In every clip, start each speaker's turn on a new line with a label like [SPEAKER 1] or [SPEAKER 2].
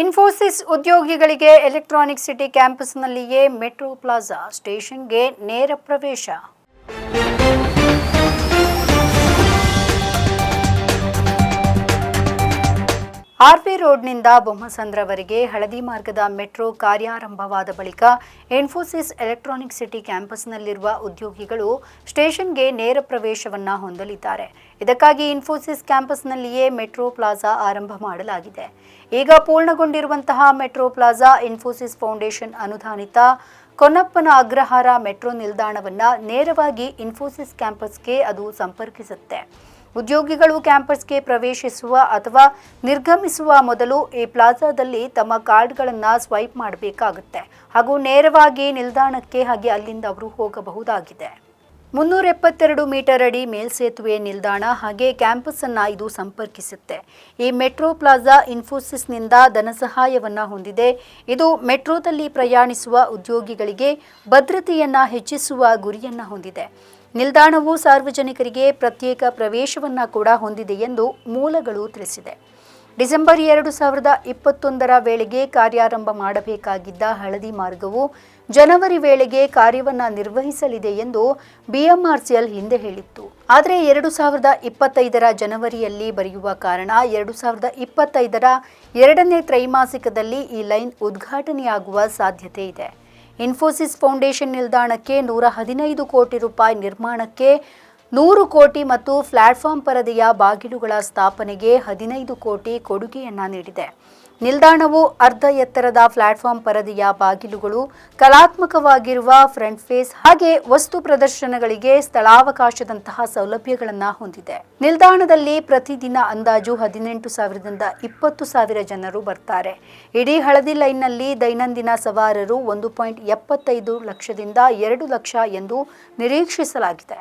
[SPEAKER 1] ಇನ್ಫೋಸಿಸ್ ಉದ್ಯೋಗಿಗಳಿಗೆ electronic city ಕ್ಯಾಂಪಸ್ನಲ್ಲಿಯೇ metro plaza ಸ್ಟೇಷನ್ಗೆ ನೇರ ಪ್ರವೇಶ. ಆರ್ವಿ ರೋಡ್ನಿಂದ ಬೊಮ್ಮಸಂದ್ರವರೆಗೆ ಹಳದಿ ಮಾರ್ಗದ ಮೆಟ್ರೋ ಕಾರ್ಯಾರಂಭವಾದ ಬಳಿಕ ಇನ್ಫೋಸಿಸ್ ಎಲೆಕ್ಟ್ರಾನಿಕ್ ಸಿಟಿ ಕ್ಯಾಂಪಸ್ನಲ್ಲಿರುವ ಉದ್ಯೋಗಿಗಳು ಸ್ಟೇಷನ್ಗೆ ನೇರ ಪ್ರವೇಶವನ್ನ ಹೊಂದಲಿದ್ದಾರೆ. ಇದಕ್ಕಾಗಿ ಇನ್ಫೋಸಿಸ್ ಕ್ಯಾಂಪಸ್ನಲ್ಲಿಯೇ ಮೆಟ್ರೋ ಪ್ಲಾಜಾ ಆರಂಭ ಮಾಡಲಾಗಿದೆ. ಈಗ ಪೂರ್ಣಗೊಂಡಿರುವಂತಹ ಮೆಟ್ರೋ ಪ್ಲಾಜಾ ಇನ್ಫೋಸಿಸ್ ಫೌಂಡೇಶನ್ ಅನುದಾನಿತ ಕೊನ್ನಪ್ಪನ ಅಗ್ರಹಾರ ಮೆಟ್ರೋ ನಿಲ್ದಾಣವನ್ನು ನೇರವಾಗಿ ಇನ್ಫೋಸಿಸ್ ಕ್ಯಾಂಪಸ್ಗೆ ಅದು ಸಂಪರ್ಕಿಸುತ್ತೆ. ಉದ್ಯೋಗಿಗಳು ಕ್ಯಾಂಪಸ್ಗೆ ಪ್ರವೇಶಿಸುವ ಅಥವಾ ನಿರ್ಗಮಿಸುವ ಮೊದಲು ಈ ಪ್ಲಾಜಾದಲ್ಲಿ ತಮ್ಮ ಕಾರ್ಡ್ಗಳನ್ನು ಸ್ವೈಪ್ ಮಾಡಬೇಕಾಗುತ್ತೆ ಹಾಗೂ ನೇರವಾಗಿ ನಿಲ್ದಾಣಕ್ಕೆ ಹಾಗೆ ಅಲ್ಲಿಂದ ಅವರು ಹೋಗಬಹುದಾಗಿದೆ. ಮುನ್ನೂರ ಎಪ್ಪತ್ತೆರಡು ಮೀಟರ್ ಅಡಿ ಮೇಲ್ಸೇತುವೆ ನಿಲ್ದಾಣ ಹಾಗೆ ಕ್ಯಾಂಪಸ್ ಅನ್ನ ಇದು ಸಂಪರ್ಕಿಸುತ್ತೆ. ಈ ಮೆಟ್ರೋ ಪ್ಲಾಜಾ ಇನ್ಫೋಸಿಸ್ನಿಂದ ಧನಸಹಾಯವನ್ನ ಹೊಂದಿದೆ. ಇದು ಮೆಟ್ರೋದಲ್ಲಿ ಪ್ರಯಾಣಿಸುವ ಉದ್ಯೋಗಿಗಳಿಗೆ ಭದ್ರತೆಯನ್ನ ಹೆಚ್ಚಿಸುವ ಗುರಿಯನ್ನ ಹೊಂದಿದೆ. ನಿಲ್ದಾಣವು ಸಾರ್ವಜನಿಕರಿಗೆ ಪ್ರತ್ಯೇಕ ಪ್ರವೇಶವನ್ನ ಕೂಡ ಹೊಂದಿದೆ ಎಂದು ಮೂಲಗಳು ತಿಳಿಸಿದೆ. ಡಿಸೆಂಬರ್ ಎರಡು ಸಾವಿರದ ಇಪ್ಪತ್ತೊಂದರ ವೇಳೆಗೆ ಕಾರ್ಯಾರಂಭ ಮಾಡಬೇಕಾಗಿದ್ದ ಹಳದಿ ಮಾರ್ಗವು ಜನವರಿ ವೇಳೆಗೆ ಕಾರ್ಯವನ್ನ ನಿರ್ವಹಿಸಲಿದೆ ಎಂದು ಬಿಎಂಆರ್ಸಿಎಲ್ ಹಿಂದೆ ಹೇಳಿತ್ತು. ಆದರೆ ಎರಡು ಸಾವಿರದ ಇಪ್ಪತ್ತೈದರ ಜನವರಿಯಲ್ಲಿ ಬರೆಯುವ ಕಾರಣ ಎರಡು ಸಾವಿರದ ಇಪ್ಪತ್ತೈದರ ಎರಡನೇ ತ್ರೈಮಾಸಿಕದಲ್ಲಿ ಈ ಲೈನ್ ಉದ್ಘಾಟನೆಯಾಗುವ ಸಾಧ್ಯತೆ ಇದೆ. ಇನ್ಫೋಸಿಸ್ ಫೌಂಡೇಶನ್ ನಿಲ್ದಾಣಕ್ಕೆ ನೂರ ಹದಿನೈದು ಕೋಟಿ ರೂಪಾಯಿ ನಿರ್ಮಾಣಕ್ಕೆ ನೂರು ಕೋಟಿ ಮತ್ತು ಪ್ಲಾಟ್ಫಾರ್ಮ್ ಪರದೆಯ ಬಾಗಿಲುಗಳ ಸ್ಥಾಪನೆಗೆ ಹದಿನೈದು ಕೋಟಿ ಕೊಡುಗೆಯನ್ನ ನೀಡಿದೆ. ನಿಲ್ದಾಣವು ಅರ್ಧ ಎತ್ತರದ ಪ್ಲಾಟ್ಫಾರ್ಮ್ ಪರದೆಯ ಬಾಗಿಲುಗಳು, ಕಲಾತ್ಮಕವಾಗಿರುವ ಫ್ರಂಟ್ ಫೇಸ್ ಹಾಗೆ ವಸ್ತು ಪ್ರದರ್ಶನಗಳಿಗೆ ಸ್ಥಳಾವಕಾಶದಂತಹ ಸೌಲಭ್ಯಗಳನ್ನು ಹೊಂದಿದೆ. ನಿಲ್ದಾಣದಲ್ಲಿ ಪ್ರತಿದಿನ ಅಂದಾಜು ಹದಿನೆಂಟು ಸಾವಿರದಿಂದ ಇಪ್ಪತ್ತು ಸಾವಿರ ಜನರು ಬರ್ತಾರೆ. ಇಡೀ ಹಳದಿ ಲೈನ್ನಲ್ಲಿ ದೈನಂದಿನ ಸವಾರರು ಒಂದು ಪಾಯಿಂಟ್ ಎಪ್ಪತ್ತೈದು ಲಕ್ಷದಿಂದ ಎರಡು ಲಕ್ಷ ಎಂದು ನಿರೀಕ್ಷಿಸಲಾಗಿದೆ.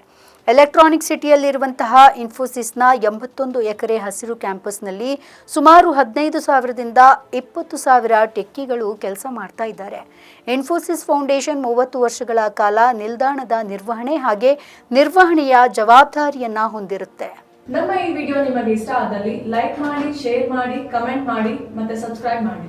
[SPEAKER 1] ಎಲೆಕ್ಟ್ರಾನಿಕ್ ಸಿಟಿಯಲ್ಲಿರುವಂತಹ ಇನ್ಫೋಸಿಸ್ನ ಎಂಬತ್ತೊಂದು ಎಕರೆ ಹಸಿರು ಕ್ಯಾಂಪಸ್ನಲ್ಲಿ ಸುಮಾರು ಹದಿನೈದು ಸಾವಿರದಿಂದ ಇಪ್ಪತ್ತು ಸಾವಿರ ಟೆಕ್ಕಿಗಳು ಕೆಲಸ ಮಾಡ್ತಾ ಇದ್ದಾರೆ. ಇನ್ಫೋಸಿಸ್ ಫೌಂಡೇಶನ್ ಮೂವತ್ತು ವರ್ಷಗಳ ಕಾಲ ನಿಲ್ದಾಣದ ನಿರ್ವಹಣೆ ಹಾಗೆ ನಿರ್ವಹಣೆಯ ಜವಾಬ್ದಾರಿಯನ್ನ ಹೊಂದಿರುತ್ತೆ.
[SPEAKER 2] ನಮ್ಮ ಈ ವಿಡಿಯೋ ನಿಮಗೆ ಇಷ್ಟ ಆದಲ್ಲಿ ಲೈಕ್ ಮಾಡಿ ಶೇರ್ ಮಾಡಿ ಕಮೆಂಟ್ ಮಾಡಿ ಮತ್ತೆ ಸಬ್ಸ್ಕ್ರೈಬ್ ಮಾಡಿ.